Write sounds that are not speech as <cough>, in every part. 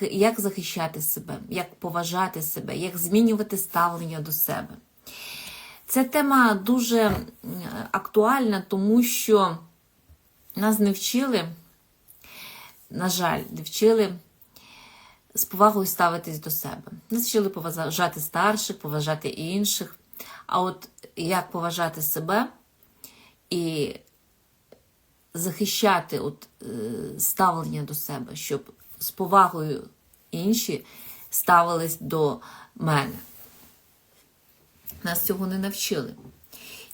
як захищати себе, як поважати себе, як змінювати ставлення до себе. Ця тема дуже актуальна, тому що нас не вчили, на жаль, не вчили з повагою ставитись до себе. Нас вчили поважати старших, поважати інших. А от як поважати себе і захищати от, е, ставлення до себе, щоб з повагою інші ставились до мене. Нас цього не навчили.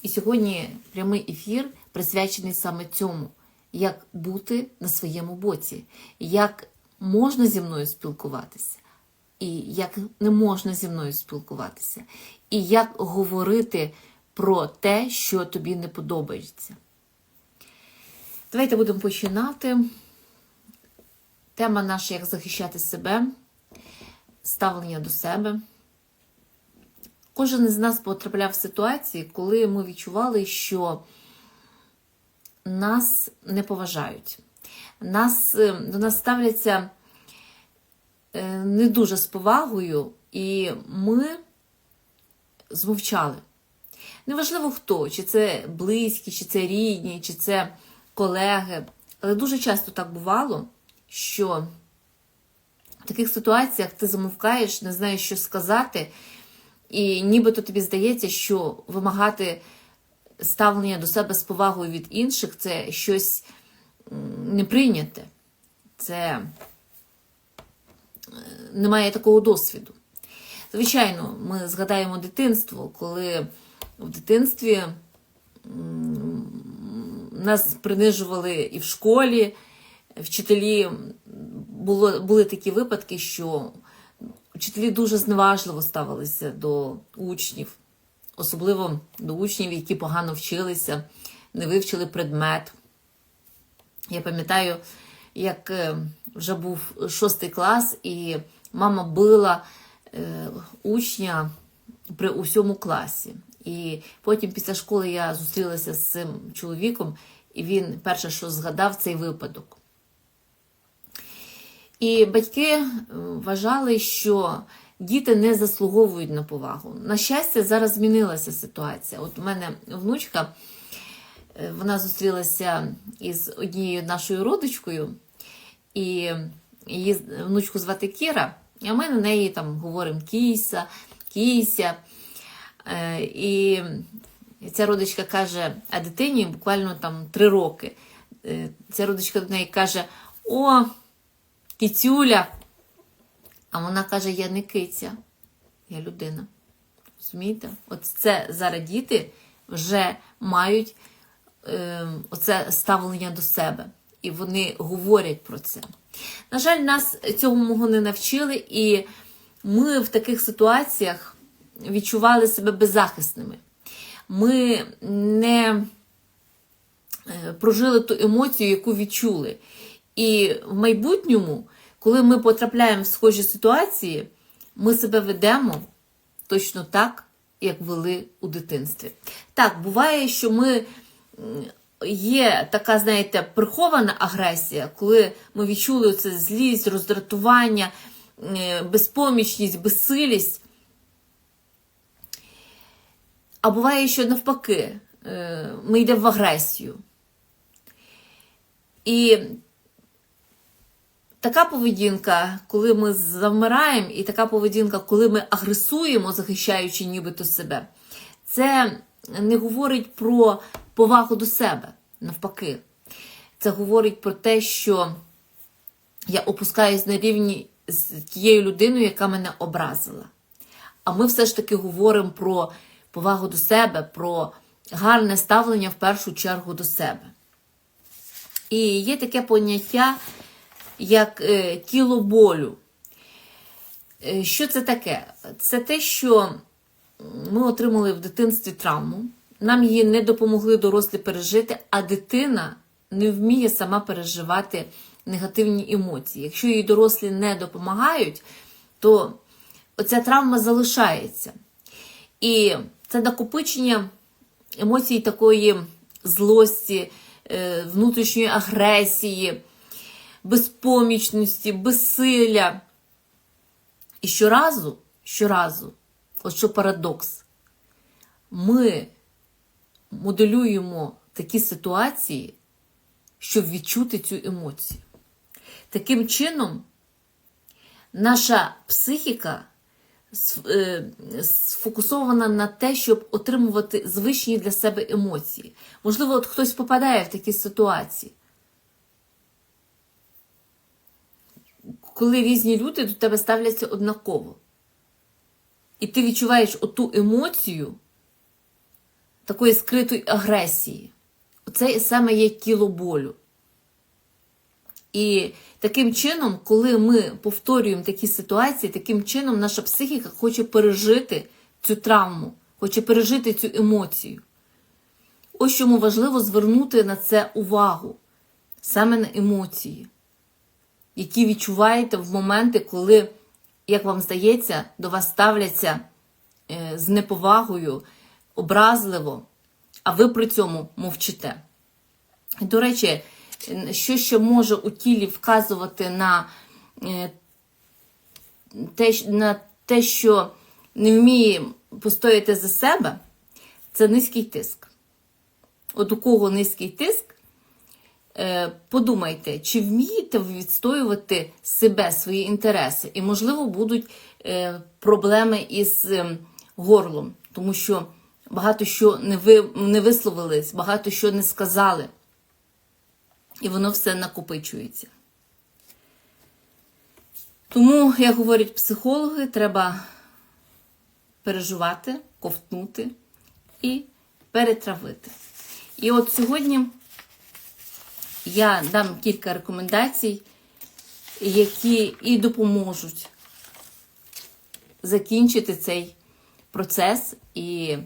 І сьогодні прямий ефір присвячений саме цьому, як бути на своєму боці, як можна зі мною спілкуватися, і як не можна зі мною спілкуватися, і як говорити про те, що тобі не подобається. Давайте будемо починати. Тема наша як захищати себе, ставлення до себе. Кожен із нас потрапляв в ситуації, коли ми відчували, що нас не поважають. Нас, е, До нас ставляться е, не дуже з повагою, і ми змовчали. Неважливо хто, чи це близькі, чи це рідні, чи це колеги. Але дуже часто так бувало, що в таких ситуаціях ти замовкаєш, не знаєш, що сказати, і нібито тобі здається, що вимагати ставлення до себе з повагою від інших це щось неприйняте. Це е, немає такого досвіду. Звичайно, ми згадаємо дитинство, коли в дитинстві нас принижували і в школі, вчителі було, були такі випадки, що вчителі дуже зневажливо ставилися до учнів, особливо до учнів, які погано вчилися, не вивчили предмет. Я пам'ятаю, як е, вже був шостий клас, і мама била е, учня при усьому класі. І потім після школи я зустрілася з цим чоловіком, і він перше, що згадав, цей випадок. І батьки вважали, що діти не заслуговують на повагу. На щастя, зараз змінилася ситуація. От у мене внучка, е, вона зустрілася із однією нашою родичкою, і її внучку звати Кіра, а ми на неї там говоримо кіся, кіся. Е, І ця родичка каже, а дитині буквально там три роки. Е, Ця родичка до неї каже: О, кицюля. А вона каже: Я не киця, я людина. Розумієте? От це зараз діти вже мають е, оце ставлення до себе. І вони говорять про це. На жаль, нас цьому не навчили, і ми в таких ситуаціях відчували себе беззахисними. Ми не е, прожили ту емоцію, яку відчули. І в майбутньому, коли ми потрапляємо в схожі ситуації, ми себе ведемо точно так, як вели у дитинстві. Так, буває, що ми є така, знаєте, прихована агресія, коли ми відчули це злість, роздратування, е, безпомічність, безсилість. А буває, що навпаки, е, ми йдемо в агресію. І така поведінка, коли ми завмираємо, і така поведінка, коли ми агресуємо, захищаючи нібито себе, це не говорить про повагу до себе, навпаки. Це говорить про те, що я опускаюсь на рівні з тією людиною, яка мене образила. А ми все ж таки говоримо про повагу до себе, про гарне ставлення в першу чергу до себе. І є таке поняття, як е, тіло болю. Е, Що це таке? Це те, що ми отримали в дитинстві травму, нам її не допомогли дорослі пережити, а дитина не вміє сама переживати негативні емоції. Якщо їй дорослі не допомагають, то оця травма залишається. І це накопичення емоцій такої злості, е, внутрішньої агресії, безпомічності, безсилля. І щоразу, щоразу, от що парадокс, ми моделюємо такі ситуації, щоб відчути цю емоцію. Таким чином, наша психіка сфокусована на те, щоб отримувати звичні для себе емоції. Можливо, от хтось попадає в такі ситуації. Коли різні люди до тебе ставляться однаково. І ти відчуваєш оту емоцію такої скритої агресії. Оце саме є тіло болю. І таким чином, коли ми повторюємо такі ситуації, таким чином наша психіка хоче пережити цю травму, хоче пережити цю емоцію. Ось чому важливо звернути на це увагу, саме на емоції, які відчуваєте в моменти, коли, як вам здається, до вас ставляться е, з неповагою, образливо, а ви при цьому мовчите. До речі, що ще може у тілі вказувати на е, те, на те, що не вміє постояти за себе, це низький тиск. От у кого низький тиск, е, подумайте, чи вмієте ви відстоювати себе, свої інтереси, і, можливо, будуть е, проблеми із е, горлом, тому що багато що не висловились, багато що не сказали. І воно все накопичується. Тому, як говорять психологи, треба переживати, ковтнути і перетравити. І от сьогодні я дам кілька рекомендацій, які і допоможуть закінчити цей процес і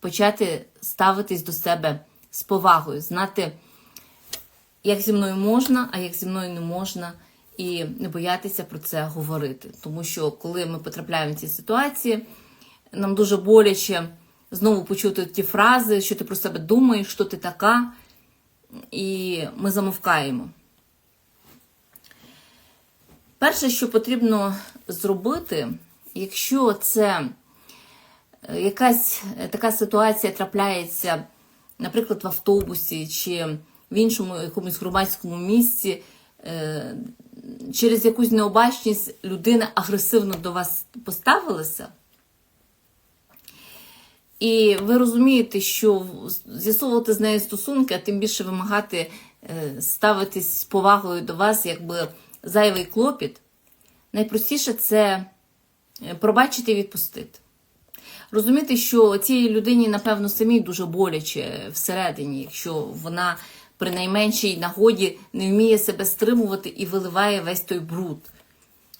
почати ставитись до себе з повагою, знати, як зі мною можна, а як зі мною не можна, і не боятися про це говорити. Тому що, коли ми потрапляємо в ці ситуації, нам дуже боляче знову почути ті фрази, що ти про себе думаєш, що ти така, і ми замовкаємо. Перше, що потрібно зробити, якщо це е, якась е, така ситуація трапляється, наприклад, в автобусі чи в іншому якомусь громадському місці, е, через якусь необачність людина агресивно до вас поставилася, і ви розумієте, що з'ясовувати з нею стосунки, а тим більше вимагати е, ставитись з повагою до вас, якби зайвий клопіт, найпростіше це е, пробачити і відпустити. Розуміти, що цій людині, напевно, самій дуже боляче всередині, якщо вона при найменшій нагоді не вміє себе стримувати і виливає весь той бруд.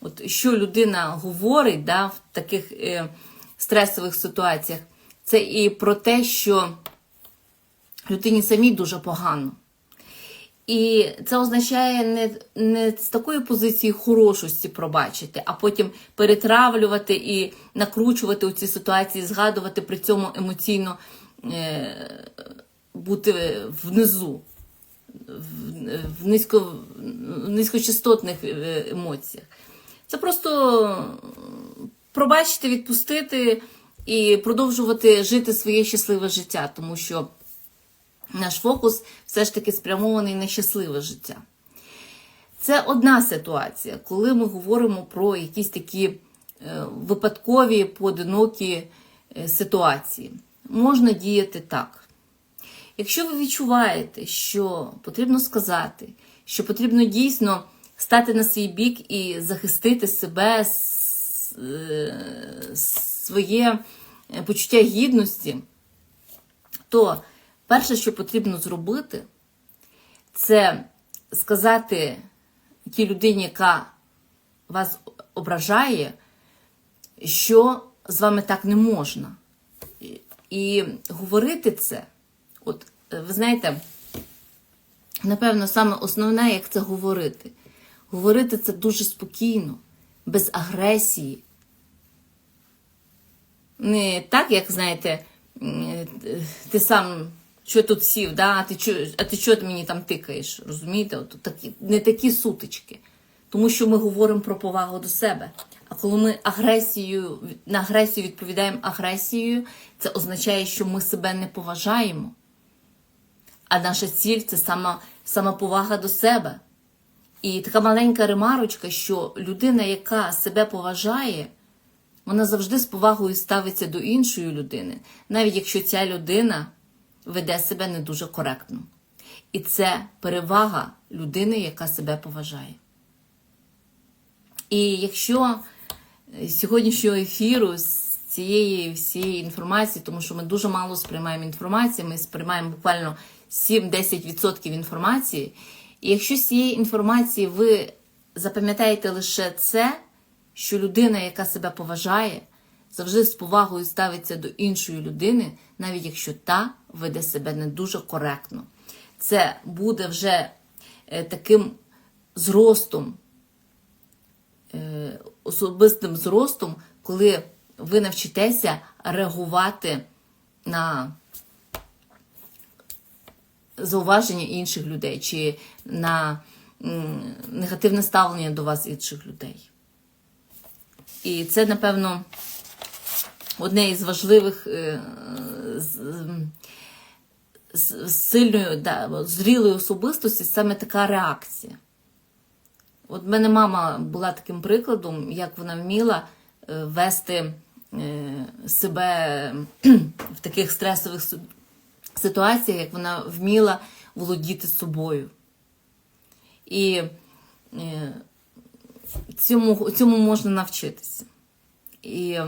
От що людина говорить да, в таких е, стресових ситуаціях, це і про те, що людині самій дуже погано. І це означає не, не з такої позиції хорошості пробачити, а потім перетравлювати і накручувати у ці ситуації, згадувати при цьому емоційно е, бути внизу, в, низько, в низькочастотних е, емоціях. Це просто пробачити, відпустити і продовжувати жити своє щасливе життя, тому що наш фокус все ж таки спрямований на щасливе життя. Це одна ситуація, коли ми говоримо про якісь такі е, випадкові, поодинокі е, ситуації. Можна діяти так. Якщо ви відчуваєте, що потрібно сказати, що потрібно дійсно стати на свій бік і захистити себе, своє почуття гідності, то перше, що потрібно зробити, це сказати тій людині, яка вас ображає, що з вами так не можна. І говорити це, от, ви знаєте, напевно, саме основне, як це говорити. Говорити це дуже спокійно, без агресії. Не так, як знаєте, ти сам що тут сів, да? а ти а ти чого мені там тикаєш? Розумієте? От такі, не такі сутички. Тому що ми говоримо про повагу до себе. А коли ми агресією, на агресію відповідаємо агресією, це означає, що ми себе не поважаємо. А наша ціль це сама, сама повага до себе. І така маленька ремарочка, що людина, яка себе поважає, вона завжди з повагою ставиться до іншої людини, навіть якщо ця людина веде себе не дуже коректно. І це перевага людини, яка себе поважає. І якщо з сьогоднішнього ефіру, з цієї всієї інформації, тому що ми дуже мало сприймаємо інформації, ми сприймаємо буквально 7-10% інформації. І якщо з цієї інформації ви запам'ятаєте лише це, що людина, яка себе поважає, завжди з повагою ставиться до іншої людини, навіть якщо та веде себе не дуже коректно. Це буде вже е, таким зростом, е, особистим зростом, коли ви навчитеся реагувати на зауваження інших людей чи на негативне ставлення до вас інших людей. І це, напевно, одне із важливих е, з- да, от зрілої особистості саме така реакція. От в мене мама була таким прикладом, як вона вміла е, вести е, себе <clears throat> в таких стресових ситуаціях, як вона вміла володіти собою. І е, цьому, цьому можна навчитися. І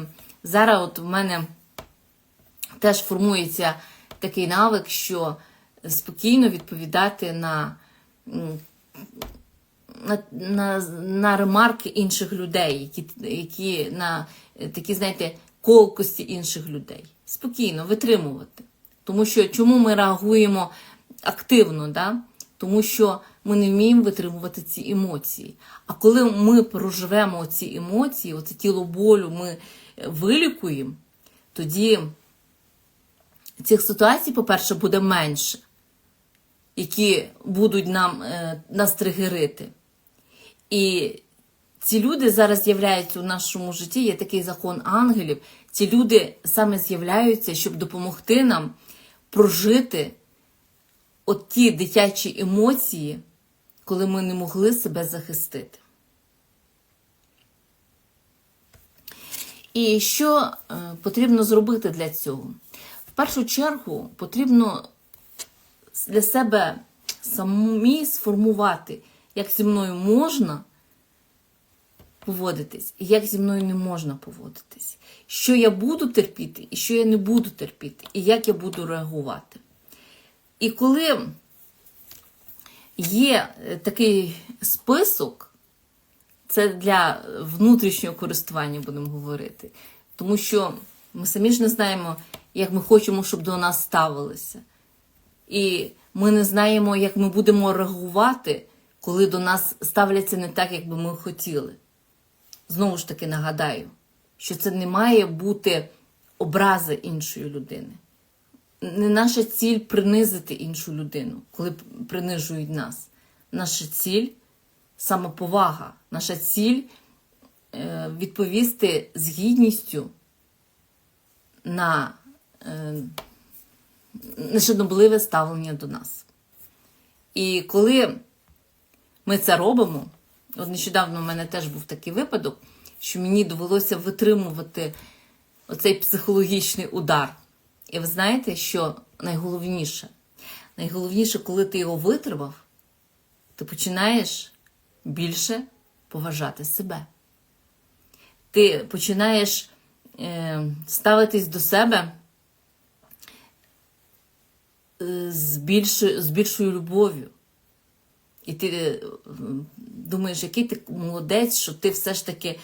зараз от в мене теж формується такий навик, що спокійно відповідати на, на, на, на ремарки інших людей, які, які на такі, знаєте, колкості інших людей. Спокійно витримувати. Тому що чому ми реагуємо активно? Да? Тому що ми не вміємо витримувати ці емоції. А коли ми проживемо ці емоції, оце тіло болю ми е, вилікуємо, тоді цих ситуацій, по-перше, буде менше, які будуть нам, е, нас тригерити. І ці люди зараз з'являються у нашому житті, є такий закон ангелів. Ці люди саме з'являються, щоб допомогти нам прожити от ті дитячі емоції, коли ми не могли себе захистити. І що е, потрібно зробити для цього? В першу чергу потрібно для себе самі сформувати, як зі мною можна поводитись, і як зі мною не можна поводитись. Що я буду терпіти, і що я не буду терпіти, і як я буду реагувати. І коли є е, такий список, це для внутрішнього користування, будемо говорити. Тому що ми самі ж не знаємо, як ми хочемо, щоб до нас ставилися. І ми не знаємо, як ми будемо реагувати, коли до нас ставляться не так, як би ми хотіли. Знову ж таки нагадаю, що це не має бути образи іншої людини. Не наша ціль принизити іншу людину, коли принижують нас. Наша ціль самоповага, наша ціль е, відповісти з гідністю на е, нешанобливе ставлення до нас. І коли ми це робимо, от нещодавно в мене теж був такий випадок, що мені довелося витримувати оцей психологічний удар. І ви знаєте, що найголовніше? Найголовніше, коли ти його витримав, ти починаєш більше поважати себе. Ти починаєш е, ставитись до себе е, з, більшою, з більшою любов'ю. І ти е, думаєш, який ти молодець, що ти все ж таки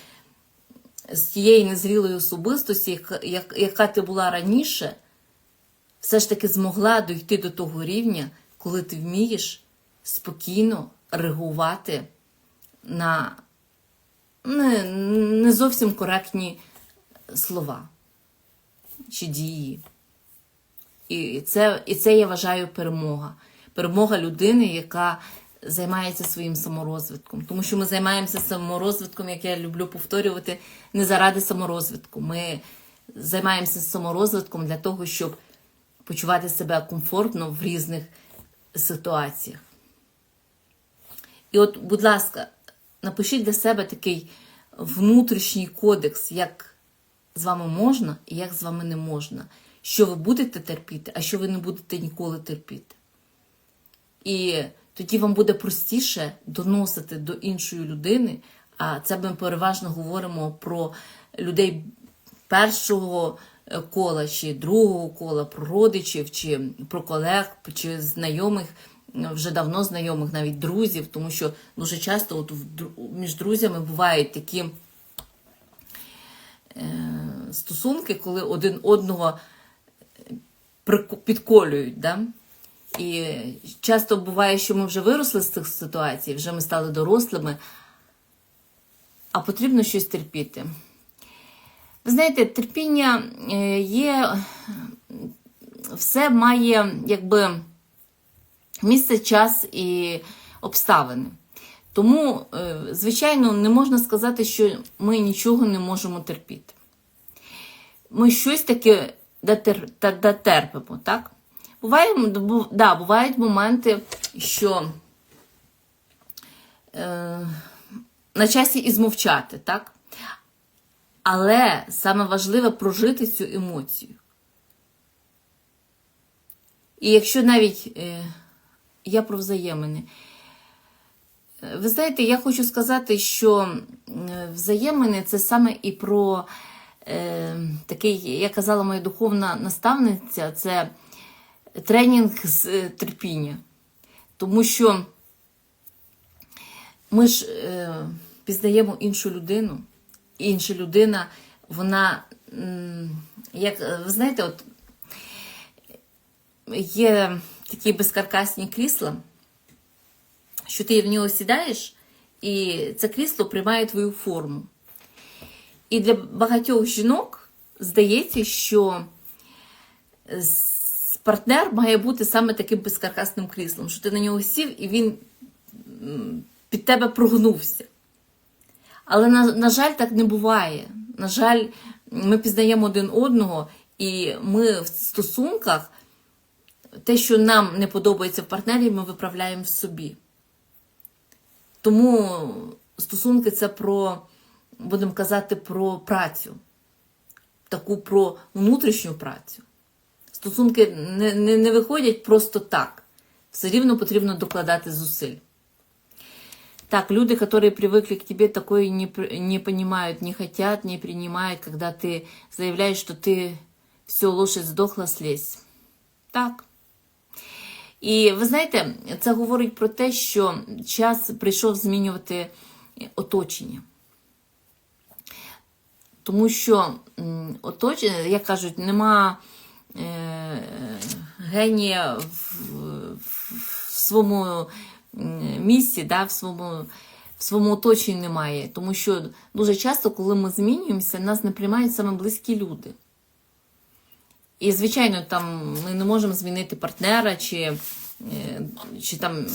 з тієї незрілої особистості, яка, ти була раніше, все ж таки змогла дойти до того рівня, коли ти вмієш спокійно реагувати на не, не зовсім коректні слова чи дії. І це, і це я вважаю перемога. Перемога людини, яка займається своїм саморозвитком. Тому що ми займаємося саморозвитком, як я люблю повторювати, не заради саморозвитку. Ми займаємося саморозвитком для того, щоб почувати себе комфортно в різних ситуаціях. І от, будь ласка, напишіть для себе такий внутрішній кодекс, як з вами можна і як з вами не можна. Що ви будете терпіти, а що ви не будете ніколи терпіти. І тоді вам буде простіше доносити до іншої людини, а це ми переважно говоримо про людей першого е, кола чи другого кола, про родичів, чи про колег, чи знайомих, е, вже давно знайомих, навіть друзів, тому що дуже часто от між друзями бувають такі е, стосунки, коли один одного підколюють. Да? І часто буває, що ми вже виросли з цих ситуацій, вже ми стали дорослими, а потрібно щось терпіти. Ви знаєте, терпіння е, є, все має якби місце, час і обставини. Тому, е, звичайно, не можна сказати, що ми нічого не можемо терпіти. Ми щось таке дотерпимо, так? Буває, да, бувають моменти, що е, на часі і змовчати, так? Але саме важливе прожити цю емоцію. І якщо навіть е, я про взаємини. Е, Ви знаєте, я хочу сказати, що взаємини це саме і про е, такий, як казала моя духовна наставниця, це тренінг з е, терпіння. Тому що ми ж е, пізнаємо іншу людину, інша людина, вона, як е, ви знаєте, от є такі безкаркасні крісла, що ти в нього сідаєш, і це крісло приймає твою форму. І для багатьох жінок здається, що з- партнер має бути саме таким безкаркасним кріслом, що ти на нього сів і він під тебе прогнувся. Але, на, на жаль, так не буває. На жаль, ми пізнаємо один одного, і ми в стосунках те, що нам не подобається в партнері, ми виправляємо в собі. Тому стосунки це про, будемо казати, про працю, таку про внутрішню працю Стосунки не, не, не виходять просто так. Все рівно потрібно докладати зусиль. Так, люди, которые привыкли к тебе, такое не, пр- не понимают, не хотят, не принимают, когда ты заявляешь, что ты все, лошадь здохла, слезь. Так. І ви знаєте, це говорить про те, що час прийшов змінювати оточення. Тому що м, оточення, як кажуть, нема е, генія в, в, своєму місці, да, в своєму, в своєму оточенні немає. Тому що дуже часто, коли ми змінюємося, нас не приймають саме близькі люди. І, звичайно, там ми не можемо змінити партнера чи, е, чи там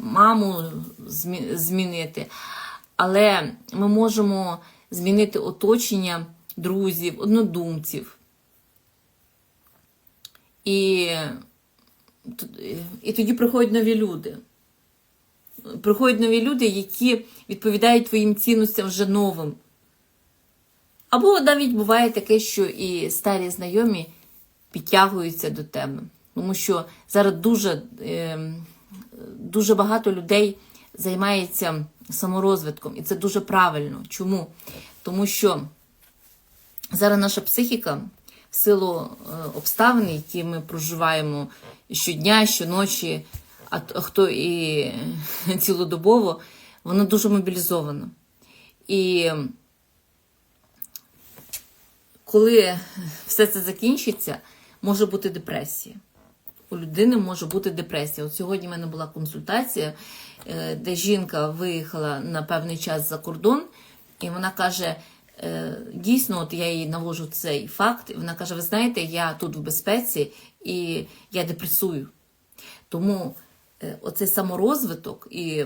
маму змінити. Але ми можемо змінити оточення друзів, однодумців. І, і тоді приходять нові люди. Приходять нові люди, які відповідають твоїм цінностям вже новим. Або навіть буває таке, що і старі знайомі підтягуються до тебе. Тому що зараз дуже, е, дуже багато людей займається саморозвитком, і це дуже правильно. Чому? Тому що зараз наша психіка, силу е, обставин, які ми проживаємо щодня, щоночі, а хто і <laughs> цілодобово, вона дуже мобілізована. І коли все це закінчиться, може бути депресія. У людини може бути депресія. От сьогодні в мене була консультація, е, де жінка виїхала на певний час за кордон, і вона каже: е, дійсно, от я їй навожу цей факт, вона каже: Ви знаєте, я тут в безпеці і я депресую. Тому е, оцей саморозвиток, і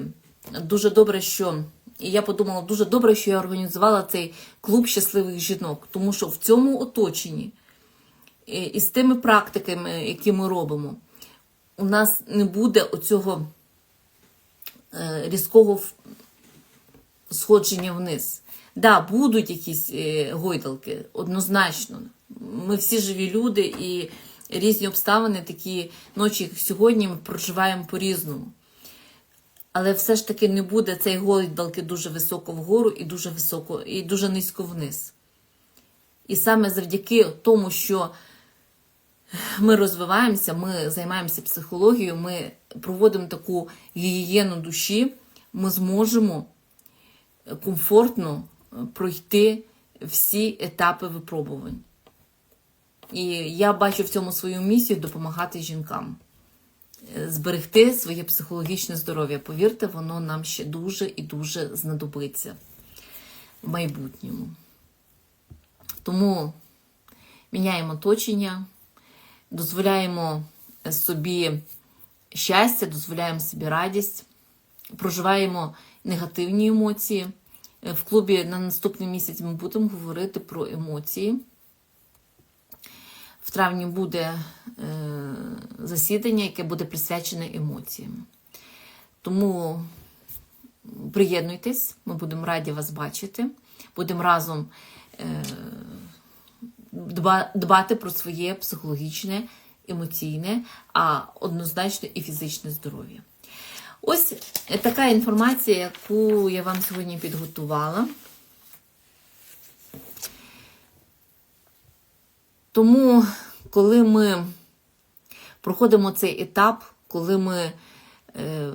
дуже добре, що і я подумала, дуже добре, що я організувала цей клуб щасливих жінок, тому що в цьому оточенні і з тими практиками, які ми робимо, у нас не буде оцього е, різкого сходження вниз. Да, будуть якісь е, гойдалки, однозначно. Ми всі живі люди і різні обставини, такі ночі, як сьогодні, ми проживаємо по-різному. Але все ж таки не буде цей гойдалки дуже високо вгору і дуже високо, і дуже низько вниз. І саме завдяки тому, що ми розвиваємося, ми займаємося психологією, ми проводимо таку гігієну душі, ми зможемо комфортно пройти всі етапи випробувань. І я бачу в цьому свою місію допомагати жінкам е, зберегти своє психологічне здоров'я. Повірте, воно нам ще дуже і дуже знадобиться в майбутньому. Тому міняємо оточення, дозволяємо собі щастя, дозволяємо собі радість, проживаємо негативні емоції. Е, В клубі на наступний місяць ми будемо говорити про емоції. В травні буде е, засідання, яке буде присвячене емоціям. Тому приєднуйтесь, ми будемо раді вас бачити. Будемо разом е, дба- дбати про своє психологічне, емоційне, а однозначно і фізичне здоров'я. Ось така інформація, яку я вам сьогодні підготувала. Тому, коли ми проходимо цей етап, коли ми е,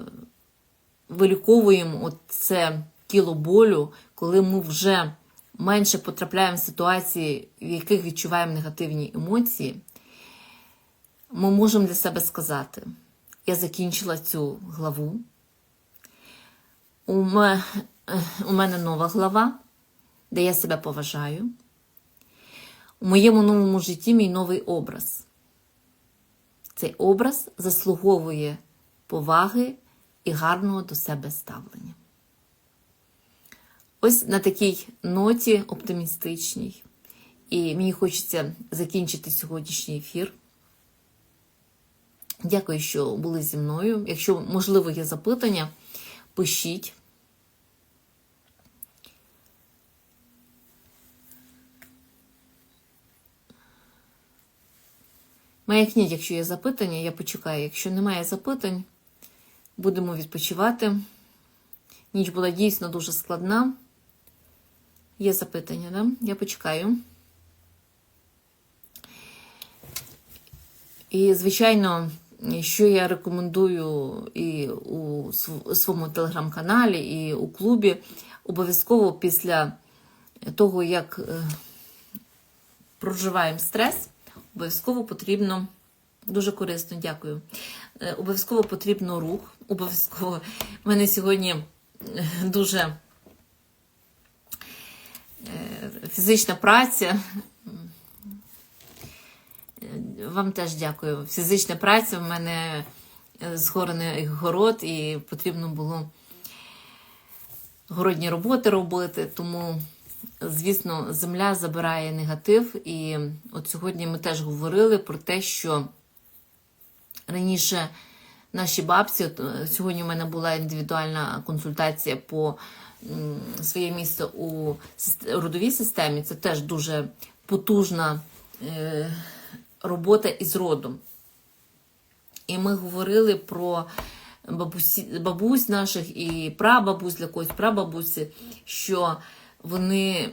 виліковуємо це тіло болю, коли ми вже менше потрапляємо в ситуації, в яких відчуваємо негативні емоції, ми можемо для себе сказати: я закінчила цю главу. У мене, у мене нова глава, де я себе поважаю. У моєму новому житті мій новий образ. Цей образ заслуговує поваги і гарного до себе ставлення. Ось на такій ноті оптимістичній. І мені хочеться закінчити сьогоднішній ефір. Дякую, що були зі мною. Якщо, можливо, є запитання, пишіть. Маякніть, якщо є запитання, я почекаю. Якщо немає запитань, будемо відпочивати. Ніч була дійсно дуже складна. Є запитання, да? Я почекаю. І, звичайно, що я рекомендую і у своєму телеграм-каналі, і у клубі, обов'язково після того, як е, проживаємо стрес, обов'язково потрібно. Дуже корисно, дякую. Е, Обов'язково потрібно рух. Обов'язково. У мене сьогодні е, дуже фізична праця. Вам теж дякую. Фізична праця в мене е, згорений город, і потрібно було городні роботи робити, тому, звісно, земля забирає негатив. І от сьогодні ми теж говорили про те, що раніше наші бабці, от, е, сьогодні у мене була індивідуальна консультація по своє місце у родовій системі. Це теж дуже потужна е, робота із родом. І ми говорили про бабусі, бабусь наших і прабабусь для когось прабабусі, що вони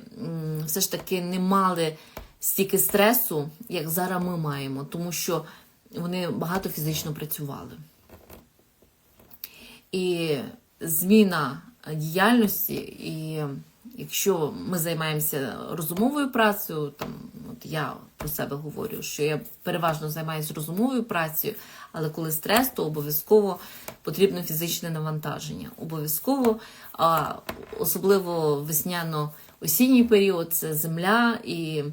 все ж таки не мали стільки стресу, як зараз ми маємо, тому що вони багато фізично працювали. І зміна діяльності, і якщо ми займаємося розумовою працею, там от я про себе говорю, що я переважно займаюся розумовою працею, але коли стрес, то обов'язково потрібно фізичне навантаження. Обов'язково, а особливо весняно осінній період, це земля, і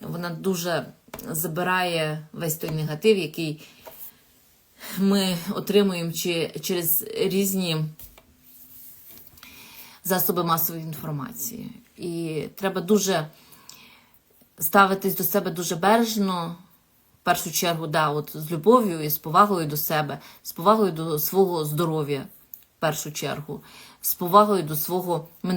вона дуже забирає весь той негатив, який ми отримуємо через різні засоби масової інформації. І треба дуже ставитись до себе дуже бережно. В першу чергу, да, от з любов'ю і з повагою до себе, з повагою до свого здоров'я, в першу чергу, з повагою до свого ментального.